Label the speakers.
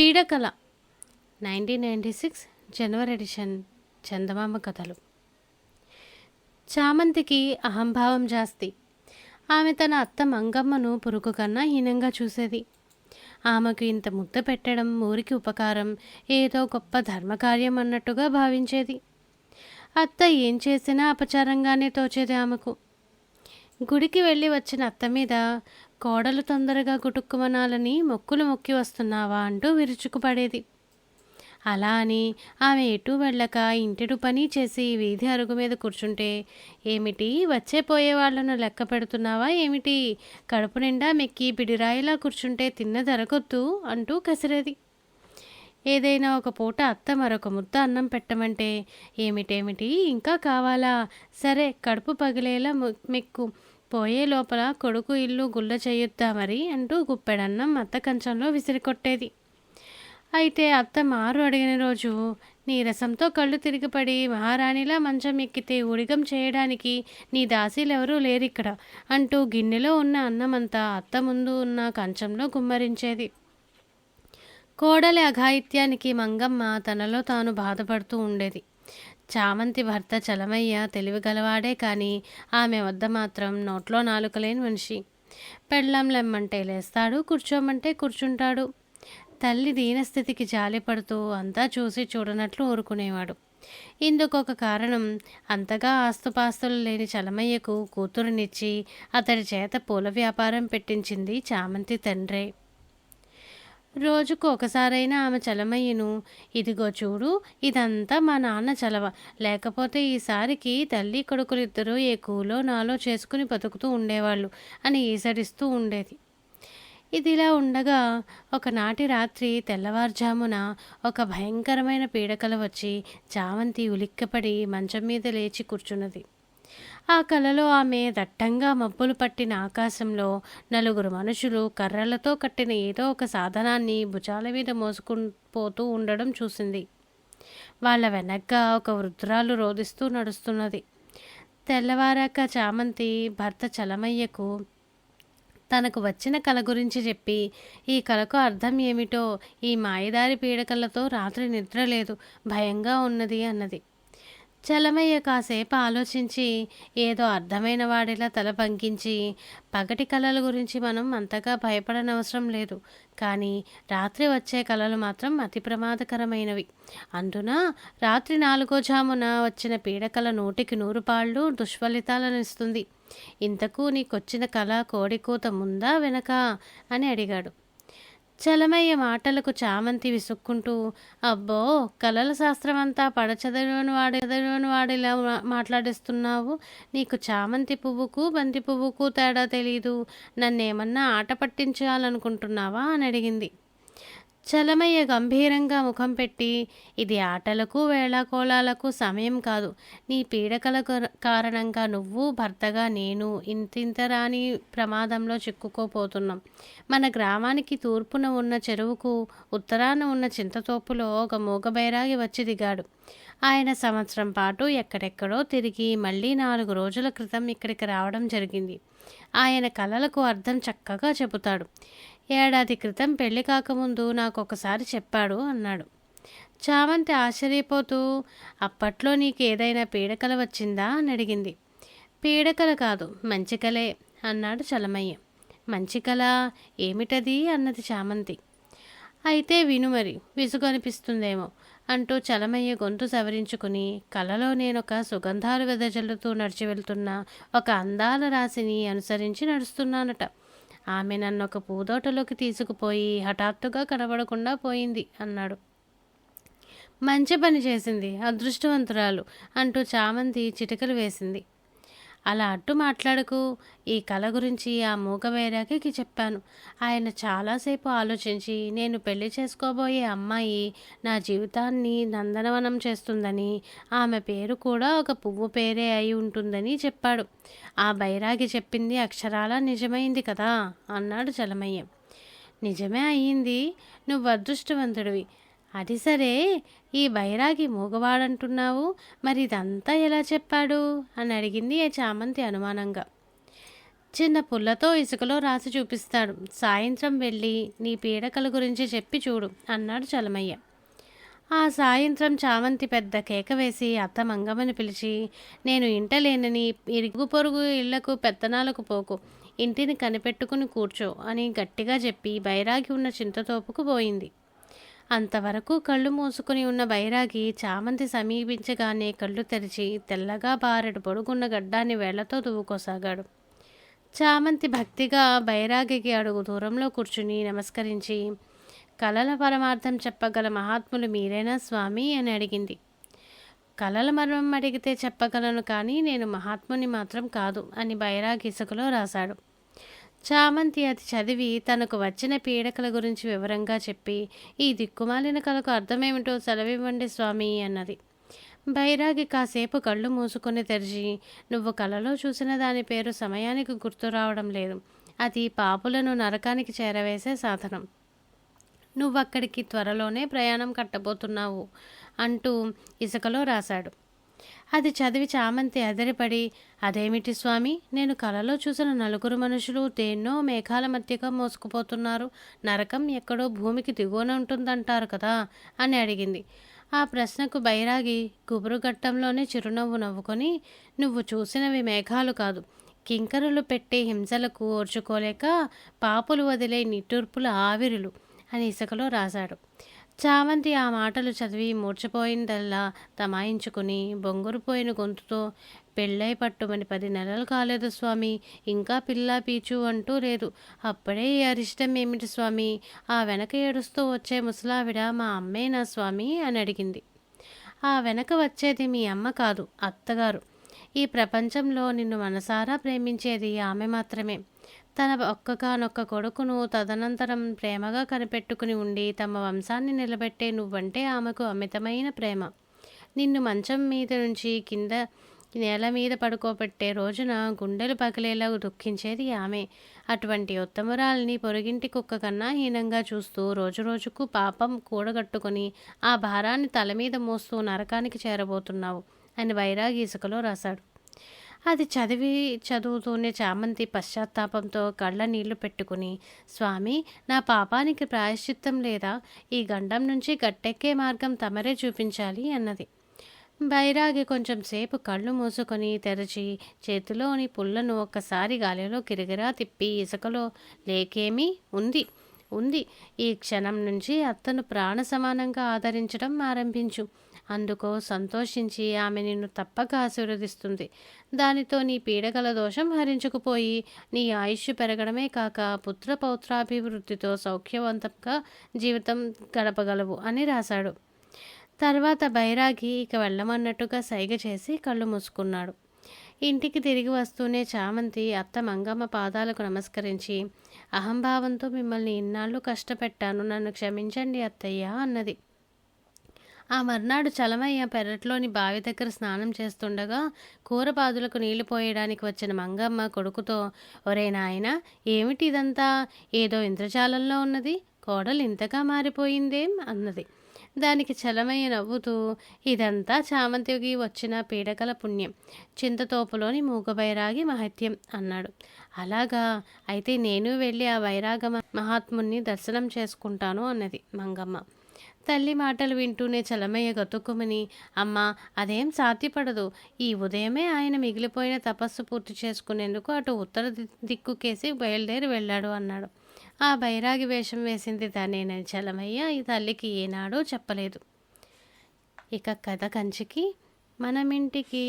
Speaker 1: పీడకల. Nineteen ninety six January edition Chandamama కథలు. చామంతికి అహంభావం జాస్తి. ఆమె తన అత్త మంగమ్మను పురుగు కన్నా హీనంగా చూసేది. ఆమెకు ఇంత ముద్ద పెట్టడం ఊరికి ఉపకారం ఏదో గొప్ప ధర్మకార్యం అన్నట్టుగా భావించేది. అత్త ఏం చేసినా అపచారంగానే తోచేది ఆమెకు. గుడికి వెళ్ళి వచ్చిన అత్త మీద కోడలు తొందరగా గుటుక్కుమనాలని మొక్కులు మొక్కి వస్తున్నావా అంటూ విరుచుకుపడేది. అలా అని ఆమె ఎటు వెళ్ళక ఇంటిడు పని చేసి వీధి అరుగు మీద కూర్చుంటే ఏమిటి వచ్చే పోయే వాళ్ళను లెక్క పెడుతున్నావా ఏమిటి? కడుపు నిండా మెక్కి పిడిరాయిలా కూర్చుంటే తిన్న ధరకొద్దు అంటూ కసిరేది. ఏదైనా ఒక పూట అత్త మరొక ముద్ద అన్నం పెట్టమంటే ఏమిటేమిటి? ఇంకా కావాలా? సరే కడుపు పగిలేలా మెక్కు. పోయే లోపల కొడుకు ఇల్లు గుల్ల చేయొద్దా మరి అంటూ గుప్పెడన్నం అత్త కంచంలో విసిరికొట్టేది. అయితే అత్త మారు అడిగిన రోజు నీరసంతో కళ్ళు తిరిగిపడి మహారాణిలా మంచం ఎక్కితే ఉడిగం చేయడానికి నీ దాసీలెవరూ లేరిక్కడ అంటూ గిన్నెలో ఉన్న అన్నమంతా అత్త ముందు ఉన్న కంచంలో గుమ్మరించేది. కోడలి అఘాయిత్యానికి మంగమ్మ తనలో తాను బాధపడుతూ ఉండేది. చామంతి భర్త చలమయ్య తెలివిగలవాడే కానీ ఆమె వద్ద మాత్రం నోట్లో నాలుకలేని మనిషి. పెళ్ళం లెమ్మంటే లేస్తాడు కూర్చోమంటే కూర్చుంటాడు. తల్లి దీనస్థితికి జాలిపడుతూ అంతా చూసి చూడనట్లు ఊరుకునేవాడు. ఇందుకొక కారణం అంతగా ఆస్తుపాస్తులు లేని చలమయ్యకు కూతురునిచ్చి అతడి చేత పూల వ్యాపారం పెట్టించింది చామంతి తండ్రే. రోజుకు ఒకసారైనా ఆమె చలమయ్యను. ఇదిగో చూడు ఇదంతా మా నాన్న చలవ. లేకపోతే ఈసారికి తల్లి కొడుకులిద్దరూ ఏ కూలో నాలో చేసుకుని బతుకుతూ ఉండేవాళ్ళు అని ఈసడిస్తూ ఉండేది. ఇదిలా ఉండగా ఒకనాటి రాత్రి తెల్లవారుజామున ఒక భయంకరమైన పీడకల వచ్చి చామంతి ఉలిక్కపడి మంచం మీద లేచి కూర్చున్నది. ఆ కలలో ఆమె దట్టంగా మబ్బులు పట్టిన ఆకాశంలో నలుగురు మనుషులు కర్రలతో కట్టిన ఏదో ఒక సాధనాన్ని భుజాల మీద మోసుకుపోతూ ఉండడం చూసింది. వాళ్ళ వెనక్గా ఒక వృద్ధురాలు రోదిస్తూ నడుస్తున్నది. తెల్లవారాక చామంతి భర్త చలమయ్యకు తనకు వచ్చిన కల గురించి చెప్పి ఈ కలకు అర్థం ఏమిటో ఈ మాయదారి పీడకలతో రాత్రి నిద్ర లేదు భయంగా ఉన్నది అన్నది. చలమయ్య కాసేపు ఆలోచించి ఏదో అర్థమైన వాడిలా తల పంకించి పగటి కళల గురించి మనం అంతగా భయపడనవసరం లేదు. కానీ రాత్రి వచ్చే కళలు మాత్రం అతి ప్రమాదకరమైనవి. అందున రాత్రి నాలుగో జామున వచ్చిన పీడకల నూటికి నూరు పాళ్ళు దుష్ఫలితాలను ఇస్తుంది. ఇంతకు నీకొచ్చిన కళ కోడికూత ముందా వెనక? అని అడిగాడు. చలమయ్య మాటలకు చామంతి విసుక్కుంటూ అబ్బో కళల శాస్త్రమంతా అంతా పడచదవిని వాడి చదివిన వాడిలా మాట్లాడిస్తున్నావు? నీకు చామంతి పువ్వుకు బంతి పువ్వుకు తేడా తెలీదు. నన్నేమన్నా ఆట పట్టించాలనుకుంటున్నావా? అని అడిగింది. చలమయ్య గంభీరంగా ముఖం పెట్టి ఇది ఆటలకు వేళాకోళాలకు సమయం కాదు. నీ పీడకల కారణంగా నువ్వు భర్తగా నేను ఇంతింతరాని ప్రమాదంలో చిక్కుకోపోతున్నాం. మన గ్రామానికి తూర్పున ఉన్న చెరువుకు ఉత్తరాన ఉన్న చింతతోపులో ఒక మూగబైరాగి వచ్చి దిగాడు. ఆయన సంవత్సరం పాటు ఎక్కడెక్కడో తిరిగి మళ్ళీ నాలుగు రోజుల క్రితం ఇక్కడికి రావడం జరిగింది. ఆయన కళలకు అర్థం చక్కగా చెబుతాడు. ఏడాది క్రితం పెళ్ళి కాకముందు నాకు ఒకసారి చెప్పాడు అన్నాడు. చామంతి ఆశ్చర్యపోతూ అప్పట్లో నీకు ఏదైనా పీడకల వచ్చిందా? అని అడిగింది. పీడకల కాదు మంచి కలే అన్నాడు చలమయ్య. మంచి కల ఏమిటది? అన్నది చామంతి. అయితే విను మరి విసుగు అనిపిస్తుందేమో అంటూ చలమయ్య గొంతు సవరించుకుని కలలో నేనొక సుగంధాలు వెదజల్లుతూ నడిచి వెళ్తున్న ఒక అందాల రాశిని అనుసరించి నడుస్తున్నానట. ఆమె నన్ను ఒక పూదోటలోకి తీసుకుపోయి హఠాత్తుగా కనబడకుండా పోయింది అన్నాడు. మంచి పని చేసింది అదృష్టవంతురాలు అంటూ చామంతి చిటికలు వేసింది. అలా అట్టు మాట్లాడకు. ఈ కళ గురించి ఆ మూగ వైరాగికి చెప్పాను. ఆయన చాలాసేపు ఆలోచించి నేను పెళ్ళి చేసుకోబోయే అమ్మాయి నా జీవితాన్ని నందనవనం చేస్తుందని ఆమె పేరు కూడా ఒక పువ్వు పేరే అయి ఉంటుందని చెప్పాడు. ఆ బైరాగి చెప్పింది అక్షరాలా నిజమైంది కదా అన్నాడు చలమయ్య. నిజమే అయ్యింది. నువ్వు అదృష్టవంతుడివి అది సరే. ఈ బైరాగి మూగవాడంటున్నావు. మరి ఇదంతా ఎలా చెప్పాడు? అని అడిగింది ఆ చామంతి అనుమానంగా. చిన్న పుల్లతో ఇసుకలో రాసి చూపిస్తాడు. సాయంత్రం వెళ్ళి నీ పీడకల గురించి చెప్పి చూడు అన్నాడు చలమయ్య. ఆ సాయంత్రం చామంతి పెద్ద కేక వేసి అత్త మంగమ్మని పిలిచి నేను ఇంట లేనని ఇరుగు పొరుగు ఇళ్ళకు పెత్తనాలకు పోకు. ఇంటిని కనిపెట్టుకుని కూర్చో అని గట్టిగా చెప్పి బైరాగి ఉన్న చింతతోపుకు పోయింది. అంతవరకు కళ్ళు మూసుకుని ఉన్న బైరాగి చామంతి సమీపించగానే కళ్ళు తెరిచి తెల్లగా బారెడు పొడుగున్న గడ్డాన్ని వేళ్ళతో దువ్వుకోసాగాడు. చామంతి భక్తిగా బైరాగికి అడుగు దూరంలో కూర్చుని నమస్కరించి కలల పరమార్థం చెప్పగల మహాత్ములు మీరేనా స్వామి? అని అడిగింది. కలల మర్మం అడిగితే చెప్పగలను కానీ నేను మహాత్ముని మాత్రం కాదు అని బైరాగి ఇసుకలో రాశాడు. చామంతి అది చదివి తనకు వచ్చిన పీడకల గురించి వివరంగా చెప్పి ఈ దిక్కుమాలిన కలకు అర్థమేమిటో సెలవివ్వండి స్వామి అన్నది. బైరాగి కాసేపు కళ్ళు మూసుకొని తెరిచి నువ్వు కలలో చూసిన దాని పేరు సమయానికి గుర్తు రావడం లేదు. అది పాపులను నరకానికి చేరవేసే సాధనం. నువ్వక్కడికి త్వరలోనే ప్రయాణం కట్టబోతున్నావు అంటూ ఇసుకలో రాశాడు. అది చదివి చామంతి అదిరిపడి అదేమిటి స్వామి? నేను కలలో చూసిన నలుగురు మనుషులు దేన్నో మేఘాల మధ్యగా మోసుకుపోతున్నారు. నరకం ఎక్కడో భూమికి దిగువన ఉంటుందంటారు కదా? అని అడిగింది. ఆ ప్రశ్నకు బైరాగి గుబురుగట్టంలోనే చిరునవ్వు నవ్వుకొని నువ్వు చూసినవి మేఘాలు కాదు. కింకరులు పెట్టే హింసలకు ఓర్చుకోలేక పాపులు వదిలే నిట్టూర్పుల ఆవిరులు అని ఇసుకలో రాశాడు. చామంతి ఆ మాటలు చదివి మూర్చపోయిందల్లా తమాయించుకుని బొంగురుపోయిన గొంతుతో పెళ్ళై పట్టుమని పది నెలలు కాలేదు స్వామి ఇంకా పిల్ల పీచు అంటూ లేదు. అప్పుడే ఈ అరిష్టం ఏమిటి స్వామి? ఆ వెనక ఏడుస్తూ వచ్చే ముసలావిడ మా అమ్మేనా స్వామి అని అడిగింది. ఆ వెనక వచ్చేది మీ అమ్మ కాదు అత్తగారు. ఈ ప్రపంచంలో నిన్ను మనసారా ప్రేమించేది ఆమె మాత్రమే. తన ఒక్కగానొక్క కొడుకును తదనంతరం ప్రేమగా కనిపెట్టుకుని ఉండి తమ వంశాన్ని నిలబెట్టే నువ్వంటే ఆమెకు అమితమైన ప్రేమ. నిన్ను మంచం మీద నుంచి కింద నేల మీద పడుకోబెట్టే రోజున గుండెలు పగిలేలా దుఃఖించేది ఆమె. అటువంటి ఉత్తమురాల్ని పొరుగింటి కుక్క కన్నా హీనంగా చూస్తూ రోజురోజుకు పాపం కూడగట్టుకుని ఆ భారాన్ని తల మీద మోస్తూ నరకానికి చేరబోతున్నావు అని వైరాగి ఇసుకలో రాశాడు. అది చదివి చదువుతూనే చామంతి పశ్చాత్తాపంతో కళ్ళ నీళ్ళు పెట్టుకుని స్వామి నా పాపానికి ప్రాయశ్చిత్తం లేదా? ఈ గండం నుంచి గట్టెక్కే మార్గం తమరే చూపించాలి అన్నది. బైరాగి కొంచెం సేపు కళ్ళు మూసుకొని తెరచి చేతిలోని పుల్లను ఒక్కసారి గాలిలో కిరిగిరా తిప్పి ఇసుకలో లేకేమీ? ఉంది ఉంది. ఈ క్షణం నుంచి అత్తను ప్రాణ సమానంగా ఆదరించడం ఆరంభించు. అందుకో సంతోషించి ఆమె నిన్ను తప్పక ఆశీర్వదిస్తుంది. దానితో నీ పీడగల దోషం హరించుకుపోయి నీ ఆయుష్ పెరగడమే కాక పుత్ర పౌత్రాభివృద్ధితో సౌఖ్యవంతంగా జీవితం గడపగలవు అని రాశాడు. తర్వాత బైరాగి ఇక వెళ్ళమన్నట్టుగా సైగ చేసి కళ్ళు మూసుకున్నాడు. ఇంటికి తిరిగి వస్తూనే చామంతి అత్త మంగమ్మ పాదాలకు నమస్కరించి అహంభావంతో మిమ్మల్ని ఇన్నాళ్ళు కష్టపెట్టాను నన్ను క్షమించండి అత్తయ్య అన్నది. ఆ మర్నాడు చలమయ్య పెరట్లోని బావి దగ్గర స్నానం చేస్తుండగా కూరపాదులకు నీళ్ళు పోయడానికి వచ్చిన మంగమ్మ కొడుకుతో ఒరే నాయన ఏమిటి ఇదంతా? ఏదో ఇంద్రజాలంలో ఉన్నది. కోడలు ఇంతగా మారిపోయిందేం? అన్నది. దానికి చలమయ్య నవ్వుతూ ఇదంతా చామంతికి వచ్చిన పీడకల పుణ్యం. చింతతోపులోని మూగబైరాగి మహత్యం అన్నాడు. అలాగా? అయితే నేను వెళ్ళి ఆ వైరాగ మహాత్ముని దర్శనం చేసుకుంటాను అన్నది మంగమ్మ. తల్లి మాటలు వింటూనే చలమయ్య గతుక్కుమని అమ్మ అదేం సాధ్యపడదు. ఈ ఉదయమే ఆయన మిగిలిపోయిన తపస్సు పూర్తి చేసుకునేందుకు అటు ఉత్తర దిక్కుకేసి బయలుదేరి వెళ్ళాడు అన్నాడు. ఆ బైరాగి వేషం వేసింది తనేనని చలమయ్య ఈ తల్లికి ఏనాడో చెప్పలేదు. ఇక కథ కంచికి మనమింటికి